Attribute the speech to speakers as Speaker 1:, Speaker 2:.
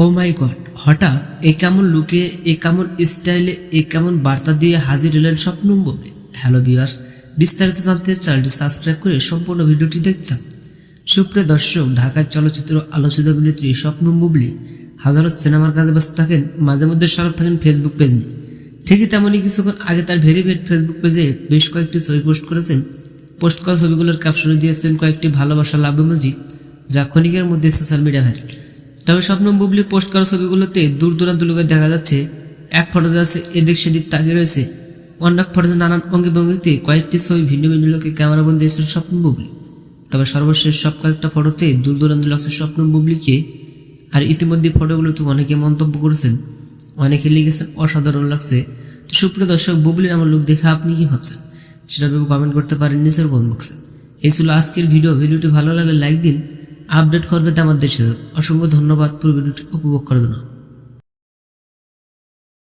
Speaker 1: ও মাই god হঠাৎ এ কেমন লুকে, এ কেমন স্টাইলে, এ কেমন বার্তা দিয়ে হাজির হলেন স্বপ্ন বলে। হ্যালো ভিউয়ার্স বিস্তারিত জানতে চ্যানেলটি সাবস্ক্রাইব করে সম্পূর্ণ ভিডিওটি দেখতাম সুপ্রিয় দর্শক, ঢাকার চলচ্চিত্র আলোচিত অভিনেত্রী স্বপ্ন বুবলি হাজারো সিনেমার কাজে ব্যস্ত থাকেন, মাঝে মধ্যে সরব থাকেন ফেসবুক পেজ নিয়ে। ঠিকই তেমনই কিছুক্ষণ আগে তার ভেরিফাইড ফেসবুক পেজে বেশ কয়েকটি ছবি পোস্ট করেছেন। পোস্ট করা ছবিগুলোর ক্যাপশনে দিয়েছেন কয়েকটি ভালোবাসা লাভ ইমোজি যা ক্ষণিকের মধ্যে সোশ্যাল মিডিয়া ভাইরাল তবে স্বপ্ন বুবলি পোস্ট করা ছবিগুলোতে দূর দূরান্ত লোকে দেখা যাচ্ছে। এক ফটোতে আছে এদিক সেদিক তাকিয়ে রয়েছে। অন্য এক ফটোতে নানান অঙ্গি ভঙ্গিতে কয়েকটি ছবি ভিন্ন ভিন্ন লোকে ক্যামেরা বন্ধ এসেছেন স্বপ্ন বুবলি। তবে সর্বশেষ সব কয়েকটা ফটোতে দূর দূরান্ত লাগছে স্বপ্ন বুবলিকে। আর ইতিমধ্যে ফটোগুলোতে অনেকে মন্তব্য করেছেন, অনেকে লিখেছেন অসাধারণ লাগছে। তো সুপ্রিয় দর্শক, বুবলির আমার লুক দেখে আপনি কি ভাবছেন? সেটা ভেবে কমেন্ট করতে পারেন নিচের কমেন্ট বক্সে এই ছিল আজকের ভিডিও ভিডিওটি ভালো লাগলে লাইক দিন। আপডেট করবে তো আমার দেশে অসংখ্য ধন্যবাদ পুরো ভিডিওটি উপভোগ করার জন্য।